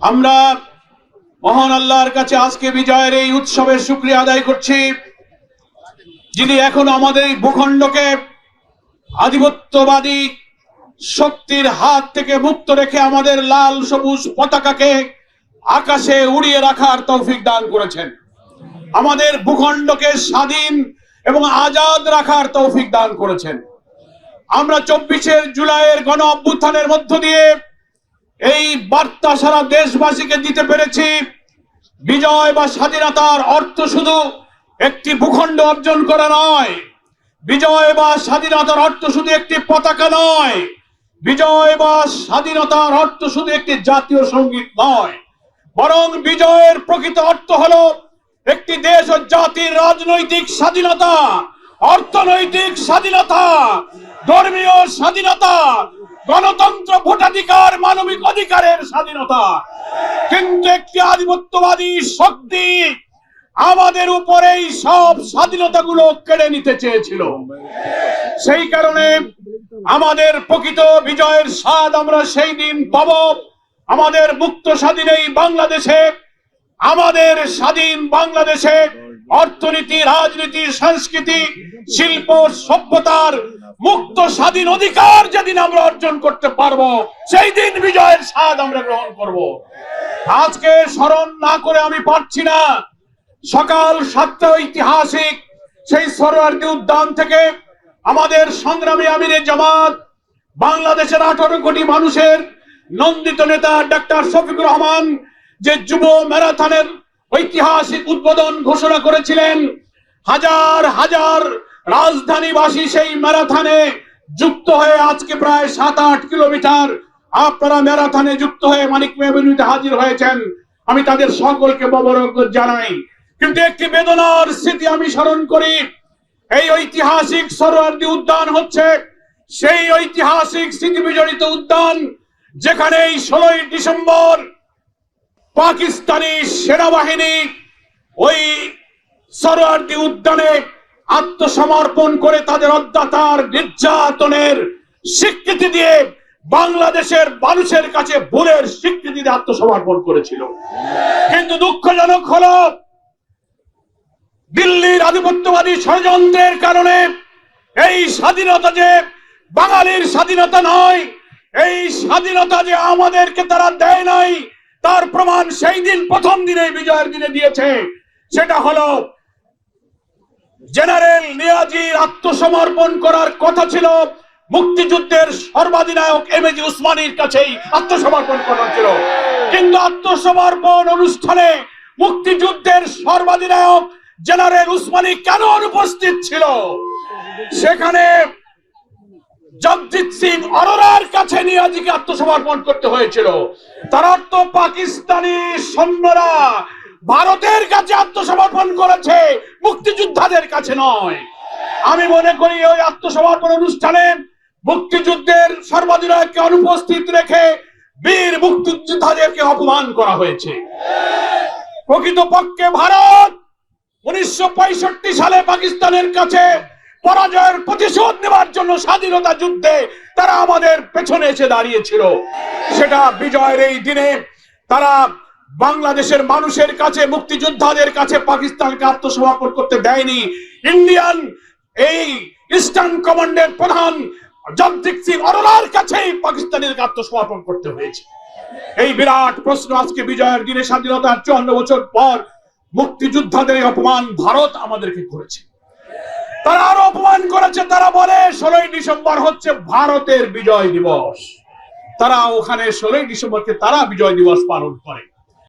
আমরা মহান আল্লাহর কাছে আজকে বিজয়ের এই উৎসবের শুক্রিয়া আদায় করছি, যিনি এখন আমাদের এই ভূখণ্ডকে আধিপত্যবাদী শক্তির হাত থেকে মুক্ত রেখে আমাদের লাল সবুজ পতাকাকে আকাশে উড়িয়ে রাখার তৌফিক দান করেছেন। আমাদের ভূখণ্ডকে স্বাধীন এবং আজাদ রাখার তৌফিক দান করেছেন। আমরা চব্বিশের জুলাইয়ের গণ অভ্যুত্থানের মধ্য দিয়ে এই বার্তা সারা দেশবাসীকে দিতে পেরেছি। বিজয় বা স্বাধীনতার অর্থ শুধু একটি ভূখণ্ড অর্জন করা নয়। বিজয় বা স্বাধীনতার অর্থ শুধু একটি পতাকা নয়। বিজয় বা স্বাধীনতার অর্থ শুধু একটি জাতীয় সংগীত নয়। বরং বিজয়ের প্রকৃত অর্থ হলো একটি দেশ ও জাতির রাজনৈতিক স্বাধীনতা, অর্থনৈতিক স্বাধীনতা, ধর্মীয় স্বাধীনতা গণতন্ত্র ভোটাধিকার মানবিক অধিকারের স্বাধীনতা। কিন্তু একটি আধিপত্যবাদী শক্তি আমাদের উপরেই সব স্বাধীনতাগুলো কেড়ে নিতে চেয়েছিল। সেই কারণে আমাদের প্রকৃত বিজয়ের স্বাদ আমরা সেই দিন পাব। আমাদের মুক্ত স্বাধীন এই বাংলাদেশে আমাদের স্বাধীন বাংলাদেশে অর্থনীতি, রাজনীতি, সংস্কৃতি, শিল্প, সভ্যতার মুক্ত স্বাধীন অধিকার যেদিন আমরা অর্জন করতে পারব, সেই দিন বিজয়ের স্বাদ আমরা গ্রহণ করব। আজকে স্মরণ না করে আমি পারছি না। সকাল সাতটা ঐতিহাসিক সেই সরোয়ার্দী উদ্যান থেকে আমাদের সংগ্রামী আমিরের জামাত, বাংলাদেশের আঠারো কোটি মানুষের নন্দিত নেতা ডাক্তার শফিকুর রহমান যে যুব ম্যারাথনের ঐতিহাসিক উদ্বোধন ঘোষণা করেছিলেন, হাজার হাজার রাজধানীবাসী সেই ম্যারাথনে যুক্ত হয়ে আজকে প্রায় সাত আট কিলোমিটার আপনারা ম্যারাথনে যুক্ত হয়ে মানিক মেহবিনুতে হাজির হয়েছেন। আমি তাদের সকলকে ববরক জানাই। কিন্তু একটি বেদনার স্মৃতি আমি স্মরণ করি। এই ঐতিহাসিক সরোয়ার্দী উদ্যান হচ্ছে সেই ঐতিহাসিক স্মৃতি বিজড়িত উদ্যান যেখানে এই ষোলোই ডিসেম্বর পাকিস্তানি সেনাবাহিনী ওই সরোয়ার্দী উদ্যানে আত্মসমর্পণ করে তাদের অত্যাচার নির্যাতনের স্বীকৃতি দিয়ে বাংলাদেশের মানুষের কাছে ভুলের স্বীকৃতি দিয়ে আত্মসমর্পণ করেছিল। কিন্তু দুঃখজনক হলো, দিল্লির আধিপত্যবাদী ষড়যন্ত্রের কারণে এই স্বাধীনতা যে বাঙালির স্বাধীনতা নয়, এই স্বাধীনতা যে আমাদেরকে তারা দেয় নাই তার প্রমাণ সেই দিন প্রথম দিনে বিজয়ের দিনে দিয়েছে। সেটা হলো, জেনারেল নিয়াজির আত্মসমর্পণ করার কথা ছিল। মুক্তিযুদ্ধের সর্বাধিনায়ক এম এজি উসমানীর কাছেই আত্মসমর্পণ করার ছিল। কিন্তু আত্মসমর্পণ অনুষ্ঠানে মুক্তিযুদ্ধের সর্বাধিনায়ক জেনারেল উসমানী কেন অনুপস্থিত ছিল? সেখানে জগজিৎ সিং অরোরার কাছে নিয়াজিকে আত্মসমর্পণ করতে হয়েছিল। তার অর্থ পাকিস্তানি সৈন্যরা ভারতের কাছে আত্মসমর্পণ করেছে, মুক্তিযোদ্ধাদের কাছে নয়। আমি মনে করি ওই আত্মসমর্পণ অনুষ্ঠানে মুক্তিযুদ্ধের সর্বাধিনায়ককে অনুপস্থিত রেখে বীর মুক্তিযোদ্ধাদেরকে অপমান করা হয়েছে। প্রকৃতপক্ষে ভারত উনিশশো পঁয়ষট্টি সালে পাকিস্তানের কাছে পরাজয়ের প্রতিশোধ নেওয়ার জন্য স্বাধীনতা যুদ্ধে তারা আমাদের পেছনে এসে দাঁড়িয়েছিল। সেটা বিজয়ের এই দিনে তারা বাংলাদেশের মানুষের কাছে, মুক্তিযোদ্ধাদের কাছে পাকিস্তানকে আত্মসমর্পণ করতে দেয়নি। ইন্ডিয়ান এই ইস্টার্ন কমান্ডের প্রধান জগজিৎ সিং অরোরার কাছেই পাকিস্তানের আত্মসমর্পণ করতে হয়েছে। এই বিরাট প্রশ্ন আজকে বিজয়ের দিনে স্বাধীনতার চুয়ান্ন বছর পর মুক্তিযোদ্ধাদের অপমান ভারত আমাদেরকে করেছে। তারা আরও অপমান করেছে, তারা বলে, ষোলোই ডিসেম্বর হচ্ছে ভারতের বিজয় দিবস। তারা ওখানে ষোলোই ডিসেম্বরকে তারা বিজয় দিবস পালন করে।